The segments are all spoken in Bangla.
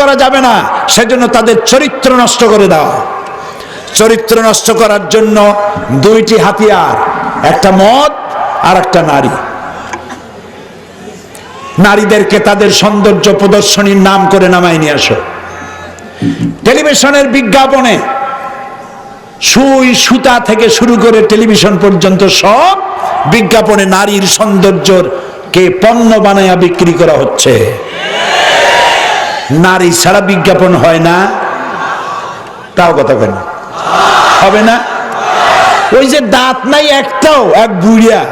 করা যাবে না, সেজন্য তাদের চরিত্র নষ্ট করে দাও। চরিত্র নষ্ট করার জন্য দুইটি হাতিয়ার, একটা মদ আর একটা নারী। নারীদেরকে তাদের সৌন্দর্য প্রদর্শনীর নাম করে নামায় নিয়ে আসো। টেলিভিশনের বিজ্ঞাপনে সুই, সুতা থেকে শুরু করে টেলিভিশন পর্যন্ত সব বিজ্ঞাপনে নারীর সৌন্দর্যর কে পণ্য বানায়া বিক্রি করা হচ্ছে। নারী ছাড়া বিজ্ঞাপন হয় না। তাও কথা কেন হবে না? ওই যে দাঁত নাই একটাও, এক বুড়িয়া।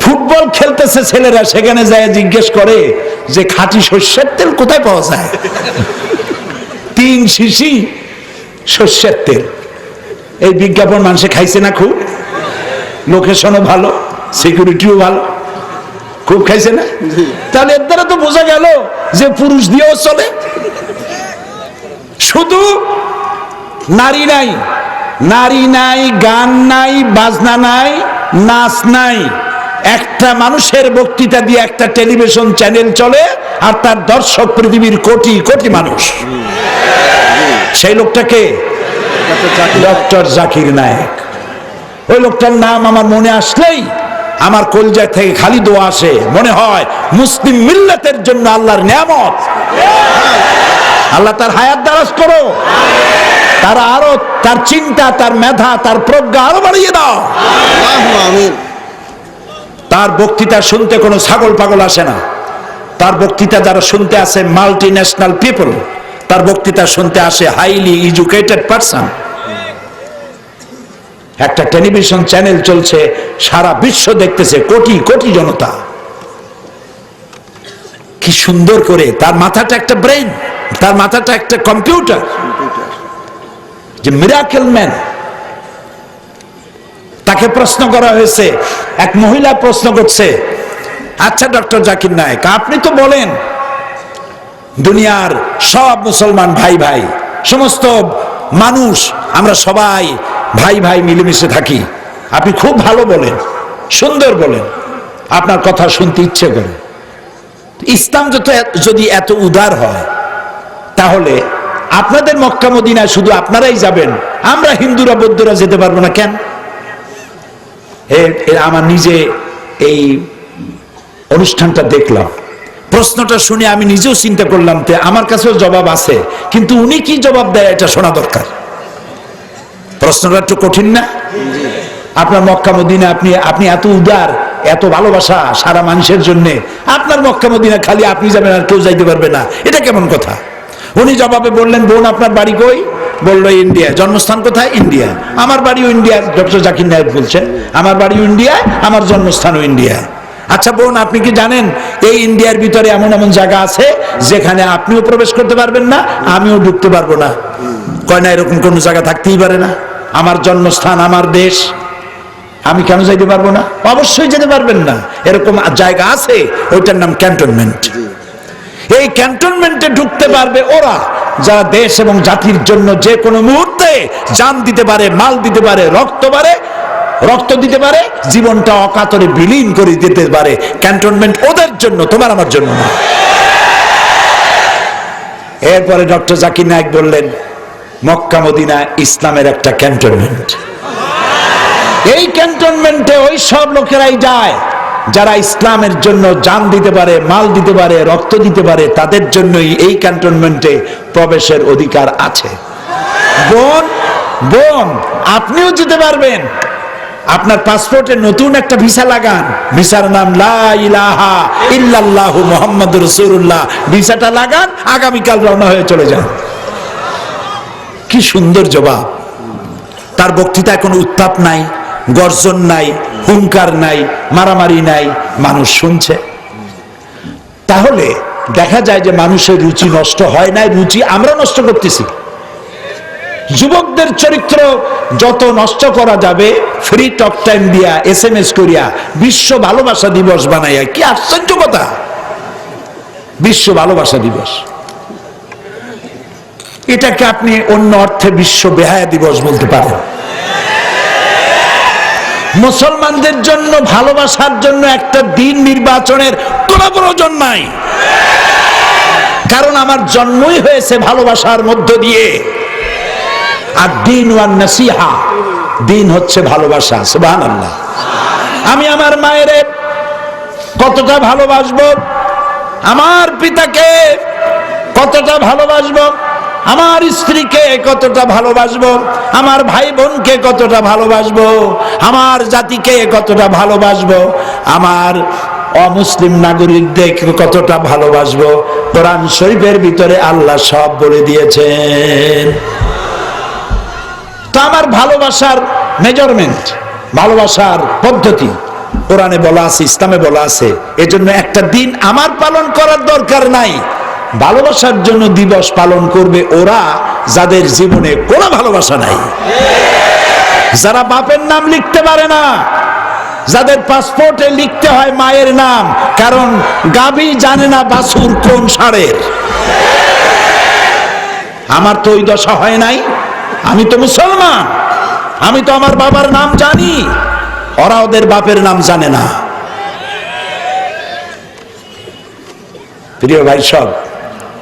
ফুটবল খেলতেছে ছেলেরা, সেখানে যায় জিজ্ঞেস করে যে খাঁটি শস্যের তেল কোথায় পাওয়া যায়? তিন শিশি শস্যের তেল। এই বিজ্ঞাপন মানুষে খাইছে না খুব? লোকেশনও ভালো সিকিউরিটিও ভালো। খুব খাইছে না? তাহলে এর দ্বারা তো বোঝা গেল যে পুরুষ দিয়েও চলে। শুধু নারী নাই নারী নাই গান নাই বাজনা নাই নাচ নাই। একটা মানুষের বক্তৃতা দিয়ে একটা টেলিভিশন চ্যানেল চলে আর তার দর্শক পৃথিবীর কোটি কোটি মানুষ। সেই লোকটাকে ডক্টর জাকির নায়েক। ওই লোকটার নাম আমার মনে আসলেই আমার কলজা থেকে খালি দোয়া আসে। মনে হয় মুসলিম মিল্লাতের জন্য আল্লাহর নিয়ামত। আল্লাহ তার হায়াত দারাজ করো। তার আরও, তার চিন্তা, তার মেধা, তার প্রজ্ঞা আরও বাড়িয়ে দাও। তার বক্তৃতা শুনতে কোনো ছাগল পাগল আসে না। তার বক্তৃতা যারা শুনতে আসে মাল্টি ন্যাশনাল পিপল তার বক্তৃতা শুনতে আসে হাইলি এডুকেটেড পারসন একটা টেলিভিশন চ্যানেল চলছে, সারা বিশ্ব দেখতেছে, কোটি কোটি জনতা। কি সুন্দর করে, তার মাথাটা একটা ব্রেন তার মাথাটা একটা কম্পিউটার। যে মিরাকেল ম্যান তাকে প্রশ্ন করা হয়েছে, এক মহিলা প্রশ্ন করছে আচ্ছা ডক্টর জাকির নায়ক, আপনি তো বলেন, দুনিয়ার সব মুসলমান ভাই ভাই সমস্ত মানুষ, আমরা সবাই ভাই ভাই মিলেমিশে থাকি। আপনি খুব ভালো বলেন, সুন্দর বলেন, আপনার কথা শুনতে ইচ্ছে করে। ইসলাম যত যদি এত উদার হয়, তাহলে আপনাদের মক্কা মদিনায় শুধু আপনারাই যাবেন, আমরা হিন্দুরা বৌদ্ধরা যেতে পারব না কেন? আমার নিজে এই অনুষ্ঠানটা দেখলাম। প্রশ্নটা শুনে আমি নিজেও চিন্তা করলাম যে আমার কাছেও জবাব আছে, কিন্তু উনি কি জবাব দেয় এটা শোনা দরকার। প্রশ্নটা একটু কঠিন না? আপনার মক্কা মদিনা, আপনি আপনি এত উদার, এত ভালোবাসা সারা মানুষের জন্য। আপনার মক্কা মদিনা খালি আপনি যাবেন আর কেউ যাইতে পারবে না। এটা কেমন কথা? উনি জবাবে বললেন, বোন, আপনার বাড়ি কই? বলল, ইন্ডিয়া। জন্মস্থান কোথায়? ইন্ডিয়া। আমার বাড়িও ইন্ডিয়া। ডক্টর জাকির নায়ক বলছেন, আমার বাড়িও ইন্ডিয়া, আমার জন্মস্থানও ইন্ডিয়া। আচ্ছা বোন, আপনি কি জানেন, এই ইন্ডিয়ার ভিতরে এমন এমন জায়গা আছে যেখানে আপনিও প্রবেশ করতে পারবেন না, আমিও ঢুকতে পারব না। কয় না, এরকম কোনো জায়গা থাকতেই পারে না। আমার জন্মস্থান আমার দেশ আমি কেন যাইতে পারব না? অবশ্যই যেতে পারবেন না। এরকম জায়গা আছে ওইটার নাম ক্যান্টনমেন্ট এই ক্যান্টনমেন্টে ঢুকতে পারবে ওরা যারা দেশ এবং জাতির জন্য যে কোনো মুহূর্তে যান দিতে পারে মাল দিতে পারে রক্ত পারে রক্ত দিতে পারে জীবনটা অকাতরে বিলীন করে দিতে পারে। ক্যান্টনমেন্ট ওদের জন্য তোমার আমার জন্য এরপরে ডক্টর জাকির নায়ক বললেন মক্কা মদিনা ইসলামের একটা ক্যান্টনমেন্ট। এই ক্যান্টনমেন্টে ওই সব লোকেরাই যায়, যারা ইসলামের জন্য জান দিতে পারে, মাল দিতে পারে, রক্ত দিতে পারে, তাদের জন্যই এই ক্যান্টনমেন্টে প্রবেশের অধিকার আছে। বোন বোন, আপনিও যেতে পারবেন। আপনার পাসপোর্টে নতুন একটা ভিসা লাগান। ভিসার নাম লা ইলাহা ইল্লাল্লাহু মুহাম্মাদুর রাসূলুল্লাহ। ভিসাটা লাগান, আগামীকাল রওনা হয়ে চলে যান। কি সুন্দর জবাব। তার বক্তৃতায় কোনো উত্তাপ নাই, গর্জন নাই, হুঙ্কার নাই, মারামারি নাই, মানুষ শুনছে। তাহলে দেখা যায় যে মানুষের রুচি নষ্ট হয় নাই, রুচি আমরা নষ্ট করতেছি। যুবকদের চরিত্র যত নষ্ট করা যাবে ফ্রি টক টাইম দিয়া এস এম এস করিয়া, বিশ্ব ভালোবাসা দিবস বানাইয়া, কি আশ্চর্য কথা! বিশ্ব ভালোবাসা দিবস। এটাকে আপনি অন্য অর্থে বিশ্ব বেহায়া দিবস বলতে পারেন। মুসলমানদের জন্য, ভালোবাসার জন্য একটা দিন নির্বাচনের কোনো প্রয়োজন নাই। কারণ আমার জন্মই হয়েছে ভালোবাসার মধ্য দিয়ে। আর দিন ওয়ান নাসিহা, দিন হচ্ছে ভালোবাসা, সুবহানাল্লাহ। আমি আমার মায়ের কতটা ভালোবাসবো, আমার পিতাকে কতটা ভালোবাসবো আমার স্ত্রীকে কতটা ভালোবাসবো? আমার ভাই বোনকে কতটা ভালোবাসবো? আমার জাতিকে কতটা ভালোবাসবো? আমার অমুসলিম নাগরিকদের কতটা ভালোবাসবো? কোরআন শরীফের ভিতরে আল্লাহ সব বলে দিয়েছেন। তো আমার ভালোবাসার মেজারমেন্ট ভালোবাসার পদ্ধতি, কোরআনে বলা আছে, ইসলামে বলা আছে, এজন্য একটা দিন আমার পালন করার দরকার নাই। ভালোবাসার জন্য দিবস পালন করবে ওরা যাদের জীবনে কোনো ভালোবাসা নাই। যারা বাপের নাম লিখতে পারে না, যাদের পাসপোর্টে লিখতে হয় মায়ের নাম, কারণ গাবি জানে না বাসুর কোন সারের। আমার তো ওই দশা হয় নাই, আমি তো মুসলমান, আমি তো আমার বাবার নাম জানি, ওরা ওদের বাপের নাম জানে না। প্রিয় ভাই সব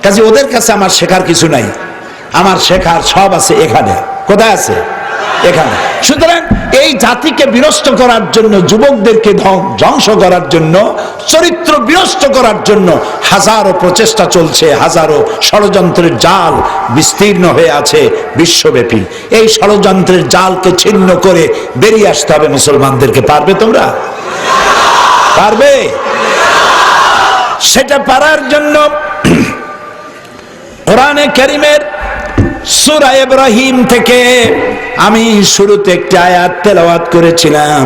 কাজে ওদের কাছে আমার শেখার কিছু নাই। আমার শেখার সব আছে এখানে। কোথায় আছে? এখানে। সুতরাং এই জাতিকে বিনষ্ট করার জন্য, যুবকদেরকে ধ্বং- ধ্বংস করার জন্য, চরিত্র বিনষ্ট করার জন্য হাজারো প্রচেষ্টা চলছে, হাজারো ষড়যন্ত্রের জাল বিস্তীর্ণ হয়ে আছে বিশ্বব্যাপী। এই ষড়যন্ত্রের জালকে ছিন্ন করে বেরিয়ে আসতে হবে মুসলমানদেরকে। পারবে তোমরা? পারবে? সেটা পারার জন্য কোরআনে করিমের সূরা ইব্রাহিম থেকে আমি শুরুতে একটি আয়াত তেলাওয়াত করেছিলাম।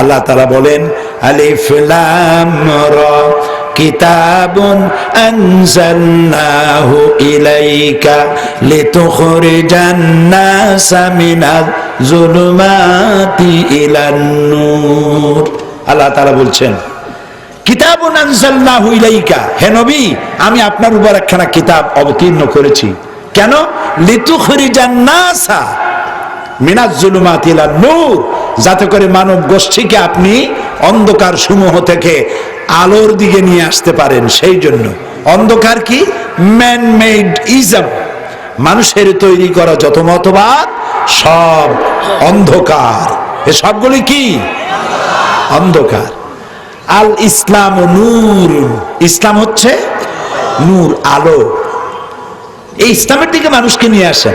আল্লাহ তাআলা বলেন, আলিফ লাম রা, কিতাবুন আনজালনাহু ইলাইকা লিতুখরিজান নাসা মিনাজ যুলুমাতি ইলান নূর। আল্লাহ তাআলা বলছেন হে আমি আপনার উপর একখানা কিতাব অবতীর্ণ করেছি। কেন? লিতুখরিজান মিনাজ নূর, যাতে করে মানব গোষ্ঠীকে আপনি অন্ধকার সমূহ থেকে আলোর দিকে নিয়ে আসতে পারেন। সেই জন্য। অন্ধকার কি? ম্যান মেড ইজম মানুষের তৈরি করা যত মতবাদ, সব অন্ধকার। এ সবগুলি কি? অন্ধকার। আল ইসলাম নূর। ইসলাম হচ্ছে নূর, আলো। এই ইসলামের দিকে মানুষকে নিয়ে আসেন,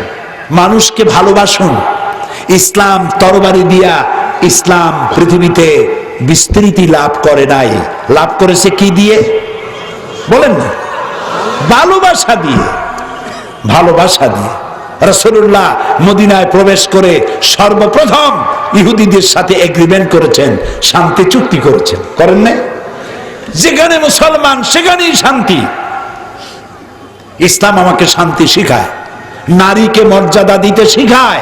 মানুষকে ভালোবাসুন। ইসলাম তরবারি দিয়া ইসলাম পৃথিবীতে বিস্তৃতি লাভ করে নাই। লাভ করেছে কি দিয়ে? বলেন না। ভালোবাসা দিয়ে। ভালোবাসা দিয়ে। রসুল্লাহ মদিনায় প্রবেশ করে সর্বপ্রথম ইহুদিদের সাথে এগ্রিমেন্ট করেছেন, শান্তি চুক্তি করেছেন। করেন না যেখানে মুসলমান, সেখানেই শান্তি। ইসলাম আমাকে শান্তি শিখায়। নারীকে মর্যাদা দিতে শিখায়।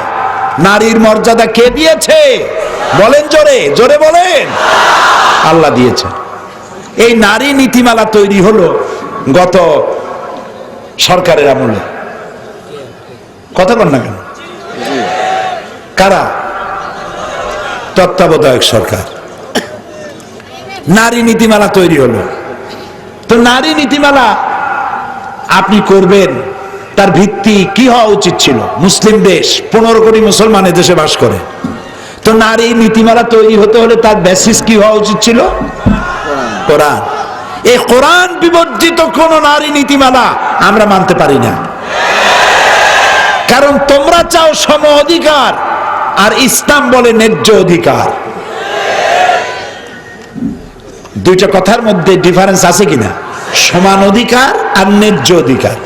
নারীর মর্যাদা কে দিয়েছে? বলেন জোরে জোরে বলেন। আল্লাহ দিয়েছে এই নারী নীতিমালা তৈরি হলো গত সরকারের আমলে। কথা বল না কেন? কারা? তত্ত্বাবধায়ক সরকার। নারী নীতিমালা তৈরি হলো। তো নারী নীতিমালা আপনি করবেন, তার ভিত্তি কি হওয়া উচিত ছিল? মুসলিম দেশ, পনেরো কোটি মুসলমান দেশে বাস করে। তো নারী নীতিমালা তৈরি হতে হলে তার বেসিস কি হওয়া উচিত ছিল? কোরআন। এই কোরআন বিবর্জিত কোন নারী নীতিমালা আমরা মানতে পারি না। কারণ তোমরা চাও সম অধিকার আর ইসলাম বলে ন্যায্য অধিকার। দুইটা কথার মধ্যে ডিফারেন্স আছে কিনা? সমান অধিকার আর ন্যায্য অধিকার।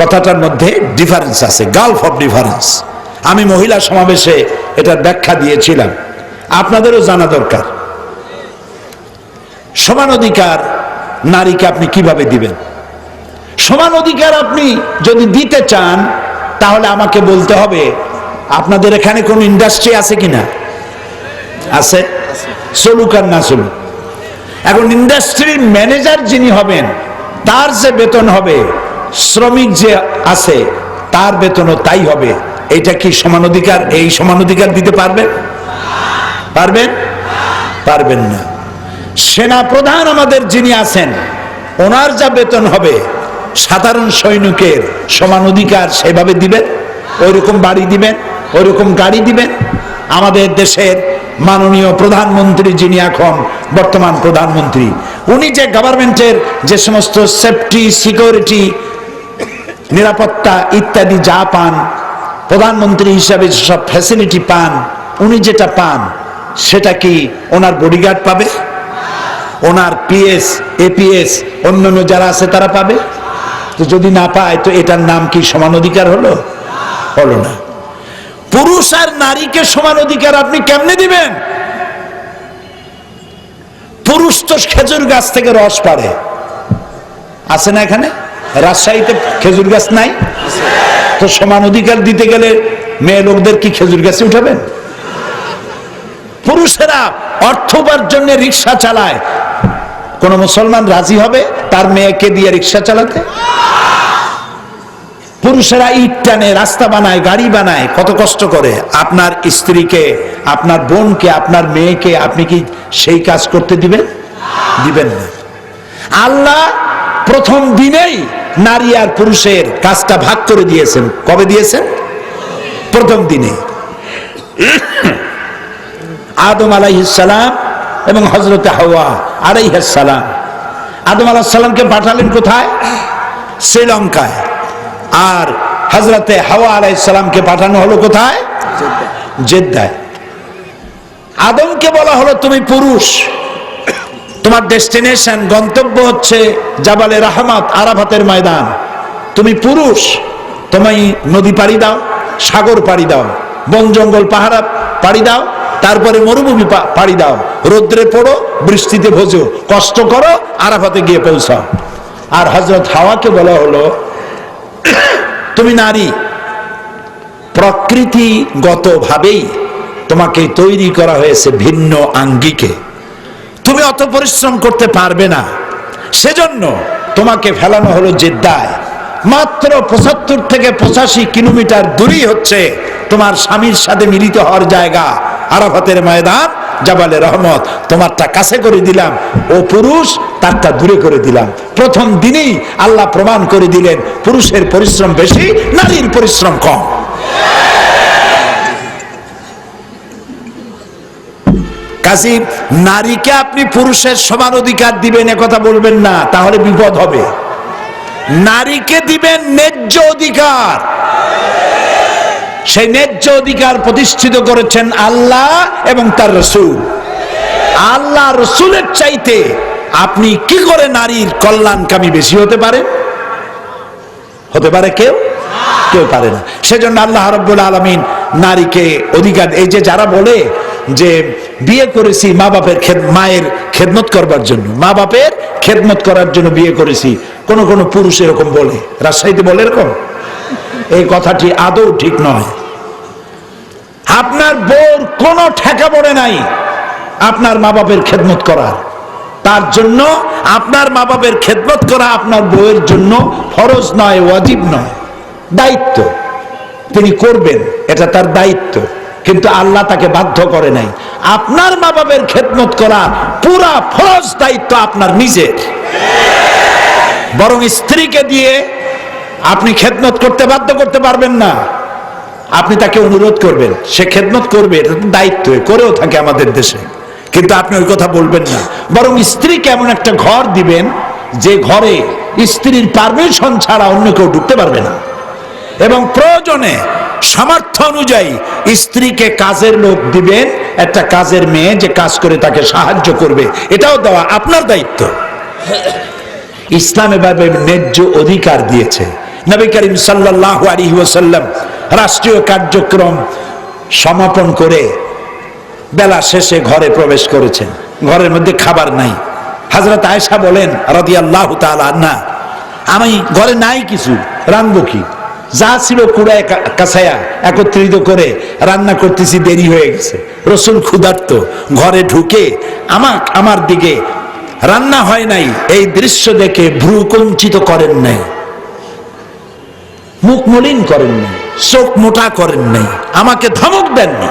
কথাটার মধ্যে ডিফারেন্স আছে গালফ অফ ডিফারেন্স আমি মহিলা সমাবেশে এটার ব্যাখ্যা দিয়েছিলাম। আপনাদেরও জানা দরকার। সমান অধিকার নারীকে আপনি কীভাবে দিবেন? সমান অধিকার আপনি যদি দিতে চান, তাহলে আমাকে বলতে হবে আপনাদের এখানে কোন ইন্ডাস্ট্রি আছে কিনা? আছে? চলুক আর না চলুক। এখন ইন্ডাস্ট্রির ম্যানেজার যিনি হবেন, তার যে বেতন হবে, শ্রমিক যে আছে, তার বেতনও তাই হবে। এটা কি সমান অধিকার? এই সমান অধিকার দিতে পারবেন পারবেন? পারবেন না। সেনা প্রধান আমাদের যিনি আছেন, ওনার যা বেতন হবে, সাধারণ সৈনিকের সমান অধিকার সেভাবে দিবেন? ওইরকম বাড়ি দিবেন? ওইরকম গাড়ি দিবেন। আমাদের দেশের মাননীয় প্রধানমন্ত্রী যিনি এখন বর্তমান প্রধানমন্ত্রী, উনি যে গভর্নমেন্টের যে সমস্ত সেফটি সিকিউরিটি নিরাপত্তা ইত্যাদি যা পান, প্রধানমন্ত্রী হিসাবে সব ফ্যাসিলিটি পান, উনি যেটা পান, সেটা কি ওনার বডিগার্ড পাবে? ওনার পিএস এপিএস অন্যান্য যারা আছে তারা পাবে? তো যদি না পায়, তো এটার নাম কি সমান অধিকার হলো? হলো না। পুরুষ আর নারীকে সমান অধিকার আপনি কেমনে দিবেন? পুরুষ তো খেজুর গাছ থেকে রস পারে আছে না এখানে? রাজশাহীতে খেজুর গাছ নাই? তো সমান অধিকার দিতে গেলে মেয়ে লোকদের কি খেজুর গাছে উঠাবেন? পুরুষেরা অর্থ উপার্জনে রিক্সা চালায়। কোন মুসলমান রাজি হবে? তার মেয়েকে দিয়ে রিক্সা চালাতে? পুরুষেরা ইট টানে, রাস্তা বানায়, গাড়ি বানায়, কত কষ্ট করে। আপনার স্ত্রীকে, আপনার বোনকে, আপনার মেয়েকে আপনি কি সেই কাজ করতে দিবেন? দিবেন না। আল্লাহ প্রথম দিনেই নারী আর পুরুষের কাজটা ভাগ করে দিয়েছেন। কবে দিয়েছেন? প্রথম দিনে। আদম আলাইহিসালাম এবং হজরতে হাওয়া আলাইহাসালাম আদম আলাহিসাল্লামকে পাঠালেন কোথায়? শ্রীলঙ্কায়। আর হজরতে হাওয়া আলাইসালামকে পাঠানো হলো কোথায়? জেদ্দায়। আদমকে বলা হলো তুমি পুরুষ। তোমার ডেস্টিনেশন গন্তব্য হচ্ছে জাবালে রাহমাত আরাফাতের ময়দান। তুমি পুরুষ তুমি নদী পাড়ি দাও সাগর পাড়ি দাও বন জঙ্গল পাহাড়া পাড়ি দাও তারপরে মরুভূমি পাড়ি দাও রৌদ্রে পড়ো বৃষ্টিতে ভোজো কষ্ট করো আরাফাতে গিয়ে পৌঁছাও। আর হজরত হাওয়াকে বলা হলো তুমি নারী, প্রকৃতিগতভাবেই তোমাকে তৈরি করা হয়েছে ভিন্ন আঙ্গিকে। তুমি অত পরিশ্রম করতে পারবে না। সেজন্য তোমাকে ফেলানো হলো জেদ্দায়। মাত্র পঁচাত্তর থেকে পঁচাশি কিলোমিটার দূরেই হচ্ছে তোমার স্বামীর সাথে মিলিত হওয়ার জায়গা আরাফাতের ময়দান। জাবালে রহমত, তোমারটা কাছে করে দিলাম। ও পুরুষ, তারটা দূরে করে দিলাম। প্রথম দিনেই আল্লাহ প্রমাণ করে দিলেন, পুরুষের পরিশ্রম বেশি, নারীর পরিশ্রম কম। কাজী, নারীকে আপনি পুরুষের সমান অধিকার দিবেন কথা বলবেন না, তাহলে বিপদ হবে। নারীকে দিবেন ন্যায্য অধিকার। সেই ন্যায্য অধিকার প্রতিষ্ঠিত করেছেন আল্লাহ এবং তার রসুল। আল্লাহ রসুলের চাইতে আপনি কি করে নারীর কল্যাণকামী বেশি হতে পারে? হতে পারে কেউ? কেউ পারে না। সেজন্য আল্লাহ রব্বুল আলমিন নারীকে অধিকার, এই যে যারা বলে যে বিয়ে করেছি মা বাপের মায়ের খেদমত করবার জন্য, মা বাপের খেদমত করার জন্য বিয়ে করেছি, কোন কোন পুরুষ এরকম বলে, রাজশাহীতে বলে এরকম? এই কথাটি আদৌ ঠিক নয়। আপনার বোর কোনো ঠেকা পড়ে নাই আপনার মা বাপের খেদমত করার তার জন্য আপনার মা বাপের খেদমত করা আপনার বউয়ের জন্য ফরজ নয়, ওয়াজিব নয়। দায়িত্ব তিনি করবেন, এটা তার দায়িত্ব। কিন্তু আল্লাহ তাকে বাধ্য করে নাই। আপনার মা বাপের খেদমত করা পুরা ফরজ দায়িত্ব আপনার নিজের। বরং স্ত্রীকে দিয়ে আপনি খেদমত করতে বাধ্য করতে পারবেন না। আপনি তাকে অনুরোধ করবেন। সে খেদমত করবে, এটা দায়িত্ব করেও থাকে আমাদের দেশে। কিন্তু আপনি ওই কথা বলবেন না। বরং স্ত্রীকে এমন একটা ঘর দিবেন, যে ঘরে স্ত্রীর পারমিশন ছাড়া অন্য কেউ ঢুকতে পারবে না। এবং প্রয়োজনে সামর্থ্য অনুযায়ী স্ত্রীকে কাজের লোক দিবেন, একটা কাজের মেয়ে যে কাজ করে তাকে সাহায্য করবে, এটাও দেওয়া আপনার দায়িত্ব। ইসলাম এভাবে ন্যায্য অধিকার দিয়েছে। নবী করিম সাল্লাহ আলী ওয়াসাল্লাম রাষ্ট্রীয় কার্যক্রম সমাপন করে বেলা শেষে ঘরে প্রবেশ করেছেন। ঘরের মধ্যে খাবার নাই। হাজরত আয়েশা বলেন রাদি আল্লাহ না আমি ঘরে নাই কিছু রানবো কি? যা ছিল কুড়ায় কাছায়া একত্রিত করে রান্না করতেছি, দেরি হয়ে গেছে। রসুল ক্ষুধার্ত, ঘরে ঢুকে আমার আমার দিকে, রান্না হয় নাই, এই দৃশ্য দেখে ভ্রু কঞ্চিত করেন নাই। মুখ মলিন করেন নাই, চোখ মোটা করেন নাই, আমাকে ধমক দেননি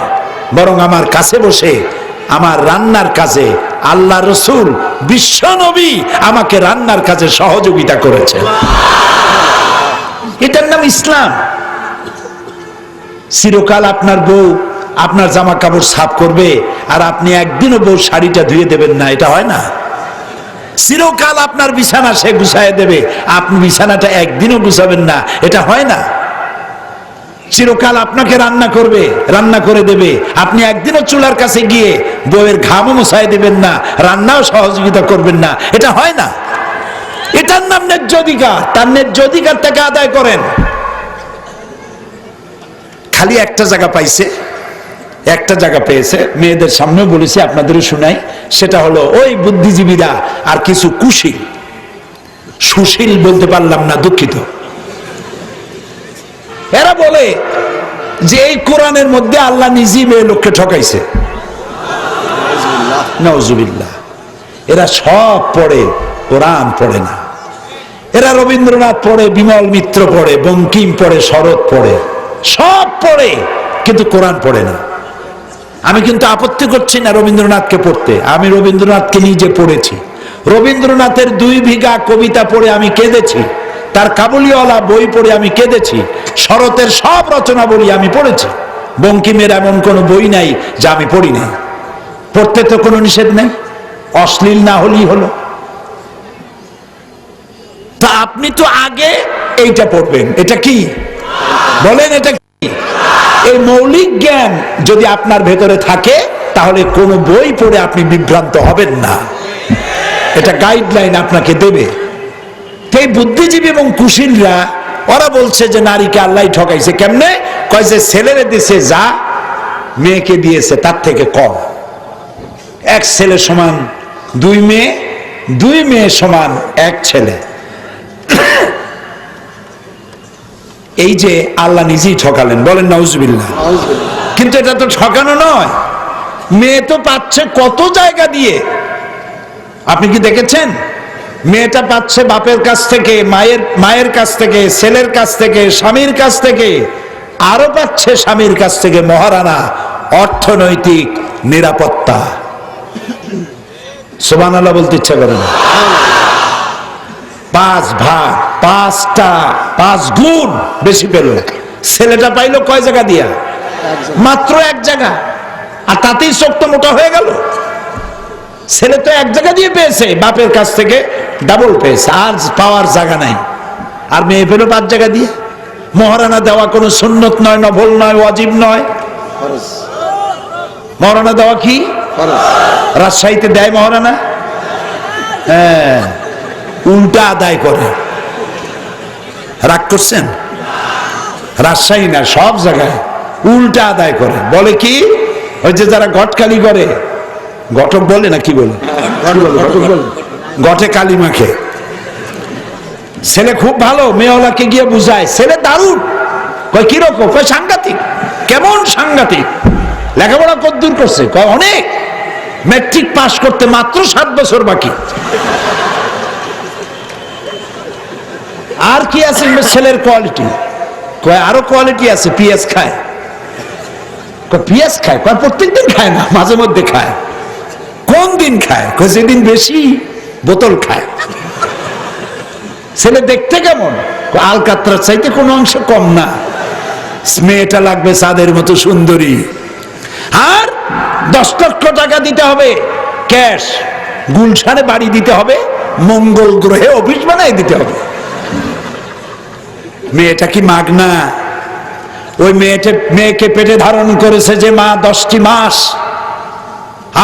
বরং আমার কাছে বসে, আমার রান্নার কাজে আল্লাহ রসুল, বিশ্ব নবী আমাকে রান্নার কাজে সহযোগিতা করেছে এটার নাম ইসলাম। চিরকাল আপনার বউ আপনার জামা কাপড় সাফ করবে, আর আপনি একদিনও বউ শাড়িটা ধুয়ে দেবেন না, এটা হয় না? চিরকাল আপনার বিছানা সে গুছায় দেবে। আপনি বিছানাটা একদিনও গুছাবেন না। এটা হয় না। চিরকাল আপনাকে রান্না করবে, রান্না করে দেবে। আপনি একদিনও চুলার কাছে গিয়ে বউয়ের ঘামও মোছায় দেবেন না, রান্নাও সহযোগিতা করবেন না। এটা হয় না। এটার নাম ন্যায্য অধিকার। তার ন্যায্য অধিকার থেকে আদায় করেন। খালি একটা জায়গা পাইছে। একটা জায়গা পেয়েছে, মেয়েদের সামনেও বলেছি, আপনাদেরও শুনাই, সেটা হলো, ওই বুদ্ধিজীবীরা আর কিছু কুশীল। সুশীল বলতে পারলাম না, দুঃখিত। এরা বলে যে এই কোরআনের মধ্যে আল্লাহ নিজেই মেয়ে লোককে ঠকাইছে। নজুবিল্লাহ এরা সব পড়ে, কোরআন পড়ে না। এরা রবীন্দ্রনাথ পড়ে, বিমল মিত্র পড়ে, বঙ্কিম পড়ে, শরৎ পড়ে, সব পড়ে, কিন্তু কোরআন পড়ে না। আমি কিন্তু আপত্তি করছি না রবীন্দ্রনাথকে পড়তে। আমি রবীন্দ্রনাথকে নিজে পড়েছি। রবীন্দ্রনাথের দুই বিঘা কবিতা পড়ে আমি কেঁদেছি। তার কাবুলিওয়ালা বই পড়ে আমি কেঁদেছি। শরতের সব রচনা বলি আমি পড়েছি। বঙ্কিমের এমন কোনো বই নাই যা আমি পড়ি নাই। পড়তে তো কোনো নিষেধ নেই। অশ্লীল না হলেই হলো। তা আপনি তো আগে এইটা পড়বেন। এটা কি? বলেন এটা এই মৌলিক জ্ঞান যদি আপনার ভেতরে থাকে, তাহলে কোনো বই পড়ে আপনি বিভ্রান্ত হবেন না। এটা গাইডলাইন আপনাকে দেবে। এই বুদ্ধিজীবী এবং কুশীলরা, ওরা বলছে যে নারীকে আল্লাহ ঠকাইছে। কেমনে? কয় যে ছেলেরে দিছে যা, মেয়েকে দিয়েছে তার থেকে কম। এক ছেলে সমান দুই মেয়ে দুই মেয়ে সমান এক ছেলে। এই যে আল্লাহ নিজেই ঠকালেন, বলেন নাউজবিল্লাহ। কিন্তু এটা তো ঠকানো নয়। মেয়ে তো পাচ্ছে কত জায়গা দিয়ে। আপনি কি দেখেছেন? মেয়েটা পাচ্ছে বাপের কাছ থেকে, মায়ের মায়ের কাছ থেকে, ছেলের কাছ থেকে, স্বামীর কাছ থেকে, আরও পাচ্ছে স্বামীর কাছ থেকে মহারানা অর্থনৈতিক নিরাপত্তা। সোবান আল্লাহ বলতে ইচ্ছা করে না। পাঁচ ভাগ। পাঁচটা পাঁচ গুণ বেশি পেল। ছেলেটা পাইলো কয় জায়গা দিয়া? মাত্র এক জায়গা। আর তাতেই চোখ তো মোটা হয়ে গেল। ছেলে তো এক জায়গা দিয়ে পেয়েছে বাপের কাছ থেকে ডাবল পেয়েছে আর পাওয়ার জায়গা নাই। আর মেয়ে পেল পাঁচ জায়গা দিয়ে। মহারানা দেওয়া কোনো সুন্নত নয় নভল নয় ওয়াজিব নয়। মহারানা দেওয়া কি? রাজশাহীতে দেয় মহারানা? হ্যাঁ। উল্টা আদায় করে। রাগ করছেন? রাজশাহী না সব জায়গায় উল্টা আদায় করে। বলে কি? ওই যে যারা গটকালি করে ঘটক বলে না কি বলে? গটে কালী মাখে। ছেলে খুব ভালো মেয়েওয়ালাকে গিয়ে বুঝায় ছেলে দারুণ। কয় কীরকম? কয় সাংঘাতিক। কেমন সাংঘাতিক? লেখাপড়া কদ্দূর করছে কয় অনেক। ম্যাট্রিক পাশ করতে মাত্র সাত বছর বাকি। আর কি আছে ছেলের কোয়ালিটি কয়, আরও কোয়ালিটি আছে পিএস খায়। কয় পিএস খায়? কয় প্রত্যেকদিন খায় না, মাঝে মধ্যে খায়। কোন দিন খায়? কয়, যেদিন বেশি বোতল খায়। ছেলে দেখতে কেমন? আলকাত্রার চাইতে কোনো অংশ কম না। মেয়েটা লাগবে চাঁদের মতো সুন্দরী। আর দশ লক্ষ টাকা দিতে হবে ক্যাশ। গুলশানে বাড়ি দিতে হবে, মঙ্গল গ্রহে অফিস বানাই দিতে হবে। মেয়েটা কি মাগনা? ওই মেয়েটা, মেয়েকে পেটে ধারণ করেছে যে মা দশটি মাস।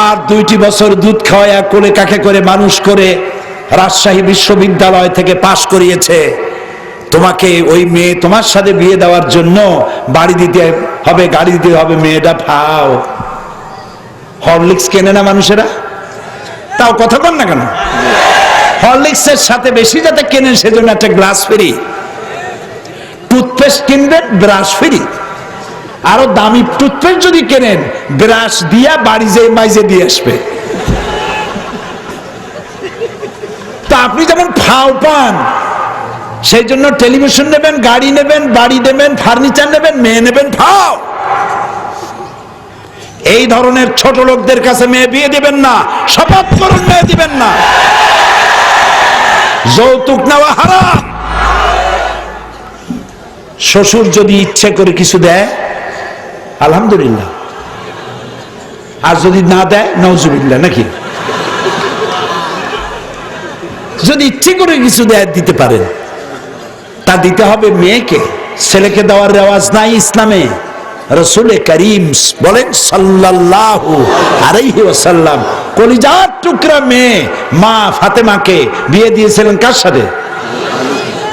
আর দুইটি বছর দুধ খাওয়ায়া কোলে কাকে করে মানুষ করে রাজশাহী বিশ্ববিদ্যালয় থেকে পাশ করিয়েছে। তোমাকে ওই মেয়ে তোমার সাথে বিয়ে দেওয়ার জন্য বাড়ি দিতে হবে, গাড়ি দিতে হবে, মেয়েটা ফাও। হরলিক্স কেনে না মানুষেরা? তাও কথা বল না কেন? হরলিক্সের সাথে বেশি যাতে কেনেন সেজন্য একটা গ্লাস ফ্রি। টুথপেস্ট কিনবেন ব্রাশ ফ্রি আরও দামি টুথপেস্ট যদি কেনেন ব্রাশ দিয়া, বাড়ি যে মাইজে দিয়ে আসবে। তা আপনি যেমন ফাও পান, সেই জন্য টেলিভিশন নেবেন, গাড়ি নেবেন, বাড়ি নেবেন ফার্নিচার নেবেন, মেয়ে নেবেন, ফাও। এই ধরনের ছোট লোকদের কাছে মেয়ে বিয়ে দিবেন না, শপথ করুন, মেয়ে দিবেন না। যৌতুক নেওয়া হারাম। শ্বশুর যদি ইচ্ছে করে কিছু দেয়, আলহামদুলিল্লাহ। আর যদি না দেয় নজুবিল্লা নাকি? যদি ইচ্ছে করে কিছু দেয়, দিতে পারেন। তা দিতে হবে মেয়েকে। ছেলেকে দেওয়ার রেওয়াজ নাই ইসলামে। রসুলে করিম বলেন, সাল্লাল্লাহু আলাইহি ওয়াসাল্লাম, কলিজার টুকরা মেয়ে মা ফাতেমাকে বিয়ে দিয়েছিলেন কার সাথে?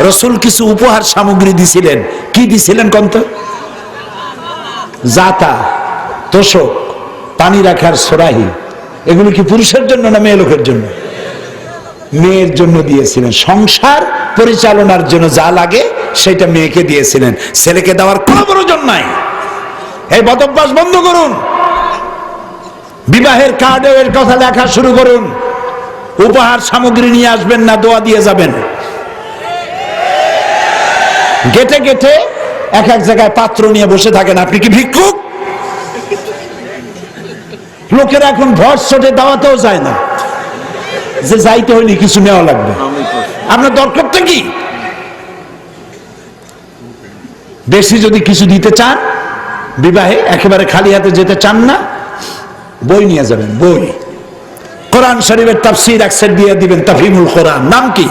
রসুল কিছু উপহার সামগ্রী দিছিলেন। কি দিছিলেন কন্ত? জাতা, তোষক, পানি রাখার সরাহি। এগুলো কি পুরুষের জন্য না মেয়ে লোকের জন্য? মেয়ের জন্য দিয়েছিলেন। সংসার পরিচালনার জন্য যা লাগে সেটা মেয়েকে দিয়েছিলেন। ছেলেকে দেওয়ার কোনো প্রয়োজন নাই। এই বদভ্যাস বন্ধ করুন। বিবাহের কার্ডে এর কথা লেখা শুরু করুন। উপহার সামগ্রী নিয়ে আসবেন না, দোয়া দিয়ে যাবেন। গেটে গেটে এক এক জায়গায় পাত্র নিয়ে বসে থাকেন। আপনি কি ভিক্ষুক? লোকেরা এখন ভর চটে দাওয়াতেও যায় না। যে যাইতে হইলে কিছু নেওয়া লাগবে। আপনার দরকারটা কি? বেশি যদি কিছু দিতে চান, বিবাহে একেবারে খালি হাতে যেতে চান না, বই নিয়ে যাবেন, বই। কোরআন শরীফের তাফসির এক সেট দিয়ে দিবেন তাফিমুল কোরআন। নাম কি?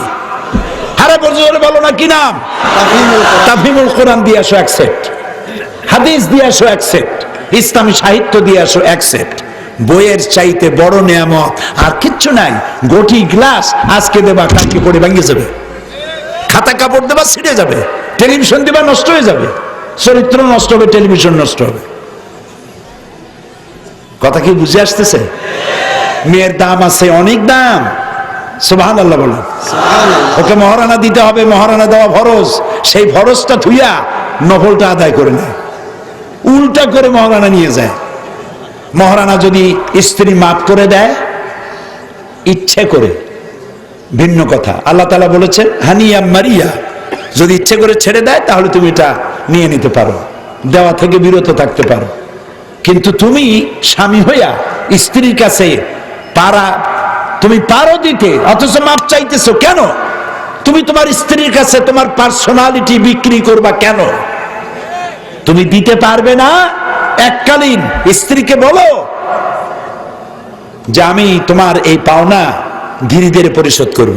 হারে বজরে বলো না কি নাম? তাফিমুল কোরআন দিয়ে আসো এক সেট। হাদিস দিয়ে আসো এক সেট। ইসলামী সাহিত্য দিয়ে আসো এক সেট। বইয়ের চাইতে বড় নিয়ামত আর কিচ্ছু নাই। গটি গ্লাস আজকে দেবা কালকে পড়ে ভেঙে যাবে। খাতা কাপড় দেবা ছিঁড়ে যাবে। টেলিভিশন দেবা নষ্ট হয়ে যাবে। চরিত্র নষ্ট হবে টেলিভিশন নষ্ট হবে। কথা কি বুঝে আসতেছে? মেয়ের দাম আছে অনেক দাম। সুবহান আল্লাহ বলেন। ওকে মহারানা দিতে হবে, মহারানা দেওয়া ফরজ। সেই ফরজটা থুইয়া নফলটা আদায় করে নেয়। উল্টা করে মহারানা নিয়ে যায়। মহারানা যদি স্ত্রী মাফ করে দেয়, ইচ্ছে করে, ভিন্ন কথা। আল্লাহ তালা বলেছেন, হানিয়া মারিয়া, যদি ইচ্ছে করে ছেড়ে দেয়, তাহলে তুমি এটা নিয়ে নিতে পারো। দেওয়া থেকে বিরত থাকতে পারো। কিন্তু তুমি স্বামী হইয়া স্ত্রীর কাছে পারা তুমি পারো দিতে, অথচ মাপ চাইতেছো কেন? তুমি তোমার স্ত্রীর কাছে তোমার পার্সোনালিটি বিক্রি করবা কেন? তুমি দিতে পারবে না? এককালীন, স্ত্রীকে বলো যে আমি তোমার এই পাওনা ধীরে ধীরে পরিশোধ করব।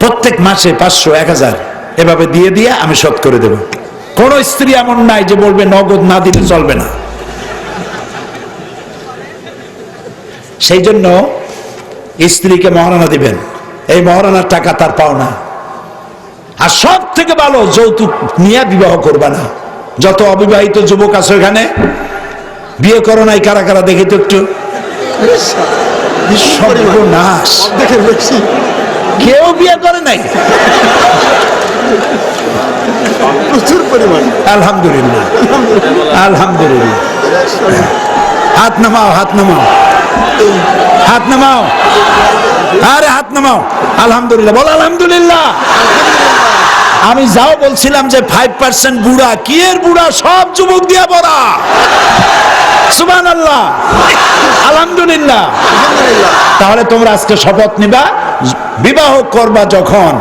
প্রত্যেক মাসে পাঁচশো, এক হাজার, এভাবে দিয়ে দিয়ে আমি শোধ করে দেব। কোন স্ত্রী এমন নাই যে বলবে, নগদ না দিলে চলবে না। সেই জন্য স্ত্রীকে মহারানা দিবেন। এই মহারানার টাকা তার পাওনা আর সব থেকে ভালো যৌতুক নিয়ে বিবাহ করবে না। যত অবিবাহিত যুবক আছে এখানে বিয়ে করো নাই কারা কারা দেখে তো একটু। কেউ বিয়ে করে নাই। প্রচুর পরিমাণ। আলহামদুলিল্লাহ। আলহামদুলিল্লাহ। হাত নামাও হাত নামাও। হাত নামাও। আরে হাত নামাও। আলহামদুলিল্লাহ। বল আলহামদুলিল্লাহ। আমি যাও বলছিলাম যে ফাইভ পার্সেন্ট বুড়া, কি এর বুড়া? সব যুবক দিয়া পড়া। সুবান আল্লাহ আলহামদুলিল্লাহ। তাহলে তোমরা আজকে শপথ নিবা, বিবাহ করবা যখন,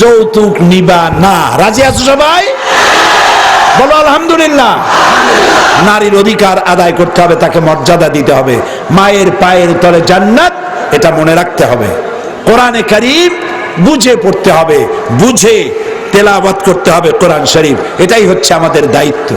যৌতুক নিবা না। রাজি আছো সবাই? বলো আলহামদুলিল্লাহ। নারীর অধিকার আদায় করতে হবে, তাকে মর্যাদা দিতে হবে। মায়ের পায়ের তলে জান্নাত এটা মনে রাখতে হবে। কোরআনে কারিম বুঝে পড়তে হবে, বুঝে তেলাবাদ করতে হবে কোরআন শরীফ। এটাই হচ্ছে আমাদের দায়িত্ব।